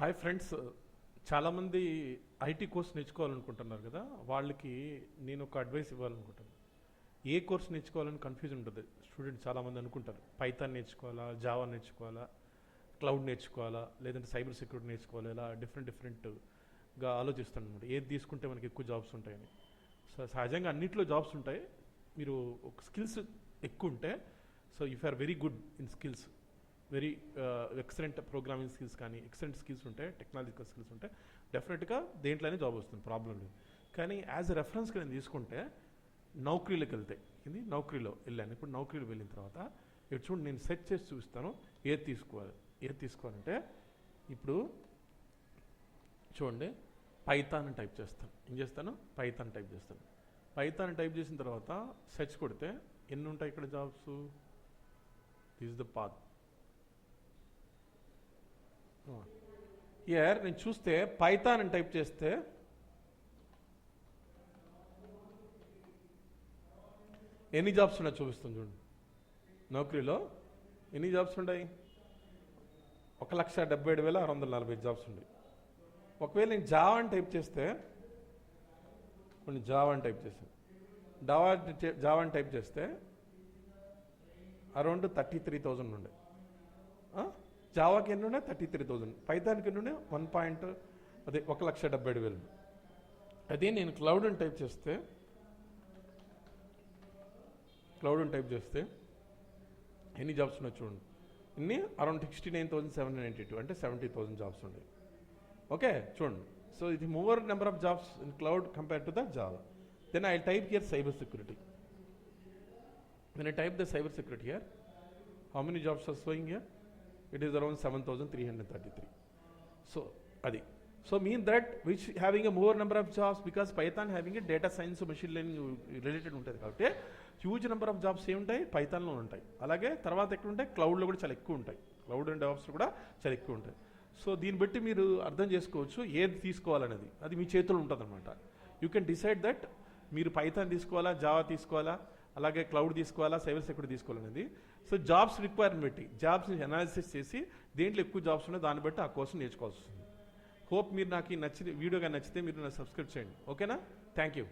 Hi friends చాలామంది IT course నేర్చుకోవాలనుకుంటున్నారు కదా వాళ్ళకి నేను ఒక అడ్వైస్ ఇవ్వాలనుకుంటాను ఏ కోర్స్ నేర్చుకోవాలని కన్ఫ్యూజ్ ఉంటుంది. స్టూడెంట్ చాలామంది అనుకుంటారు. పైథాన్ నేర్చుకోవాలా జావా నేర్చుకోవాలా క్లౌడ్ నేర్చుకోవాలా లేదంటే సైబర్ సెక్యూరిటీ నేర్చుకోవాలా ఇలా డిఫరెంట్ డిఫరెంట్గా ఆలోచిస్తాను అనమాట ఏది తీసుకుంటే మనకి ఎక్కువ జాబ్స్ ఉంటాయని. సో సహజంగా అన్నిట్లో జాబ్స్ ఉంటాయి. మీరు ఒక స్కిల్స్ ఎక్కువ ఉంటే so if are very good in skills very excellent programming skills కానీ ఎక్సలెంట్ స్కిల్స్ ఉంటాయి టెక్నాలజికల్ స్కిల్స్ ఉంటాయి. డెఫినెట్గా దేంట్లోనే జాబ్ వస్తుంది ప్రాబ్లం లేదు. కానీ యాజ్ ఎ రెఫరెన్స్గా నేను తీసుకుంటే నౌకరీలోకి వెళ్తే ఇది నౌకరీలో వెళ్ళాను. ఇప్పుడు నౌకరీలో వెళ్ళిన తర్వాత ఇటు చూడండి నేను సెర్చ్ చేసి చూపిస్తాను ఏది తీసుకోవాలి? ఏది తీసుకోవాలంటే ఇప్పుడు చూడండి పైథాన్ టైప్ చేస్తాను. ఏం చేస్తాను? పైథాన్ టైప్ చేస్తాను. పైథాన్ టైప్ చేసిన తర్వాత సెర్చ్ కొడితే ఎన్ని ఉంటాయి ఇక్కడ jobs this the path year నేను చూస్తే పైథాన్ అని టైప్ చేస్తే ఎన్ని జాబ్స్ ఉన్నాయి చూపిస్తుంది చూడండి. నౌకరీలో ఎన్ని జాబ్స్ ఉన్నాయి? ఒక లక్ష డెబ్బై ఏడు వేల ఆరు వందల నలభై జాబ్స్ ఉన్నాయి. ఒకవేళ నేను జావా అని టైప్ చేస్తే కొన్ని జావా అని టైప్ చేశాను. డావా జావా అని టైప్ చేస్తే అరౌండ్ థర్టీ త్రీ థౌజండ్ ఉండే జావాకి ఎన్ని ఉన్నాయి థర్టీ త్రీ థౌజండ్ పైథాన్కి ఎన్ని ఉన్నాయి వన్ పాయింట్ అదే ఒక లక్ష డెబ్బై ఏడు వేలు. అదే నేను క్లౌడ్ అని టైప్ చేస్తే క్లౌడ్ అని టైప్ చేస్తే ఎన్ని జాబ్స్ ఉన్నాయి చూడండి. ఇన్ని around sixty nine thousand seven ninety two అంటే సెవెంటీ థౌసండ్ జాబ్స్ ఉన్నాయి. ఓకే చూడండి. సో ఇది more number of jobs in cloud compare to the Java. Then I type here cyber security then I type the cyber security here how many jobs are showing here it is around seven thousand three hundred thirty three so అది. So mean that which having a more number of jobs because Python having a data science machine learning related ఉంటుంది కాబట్టి huge number of jobs ఏముంటాయి పైథాన్లో ఉంటాయి. అలాగే తర్వాత ఎక్కడ ఉంటాయి క్లౌడ్లో కూడా చాలా ఎక్కువ ఉంటాయి. క్లౌడ్ అండ్ జాబ్స్ కూడా చాలా ఎక్కువ ఉంటాయి. సో దీన్ని బట్టి మీరు అర్థం చేసుకోవచ్చు ఏది తీసుకోవాలనేది. అది మీ చేతిలో ఉంటుంది అనమాట యూ కెన్ డిసైడ్ దట్ మీరు పైథాన్ తీసుకోవాలా జావా తీసుకోవాలా? అలాగే క్లౌడ్ తీసుకోవాలా సైబర్ సెక్యూరిటీ తీసుకోవాలనేది. సో జాబ్స్ రిక్వైర్మెంట్ బట్టి జాబ్స్ని అనాలిసిస్ చేసి దేంట్లో ఎక్కువ జాబ్స్ ఉన్నాయో దాన్ని బట్టి ఆ కోర్సు నేర్చుకోవాల్సి వస్తుంది. హోప్ మీరు నాకు ఈ నచ్చిన వీడియోగా నచ్చితే మీరు నా సబ్స్క్రైబ్ చేయండి. ఓకేనా? Thank you.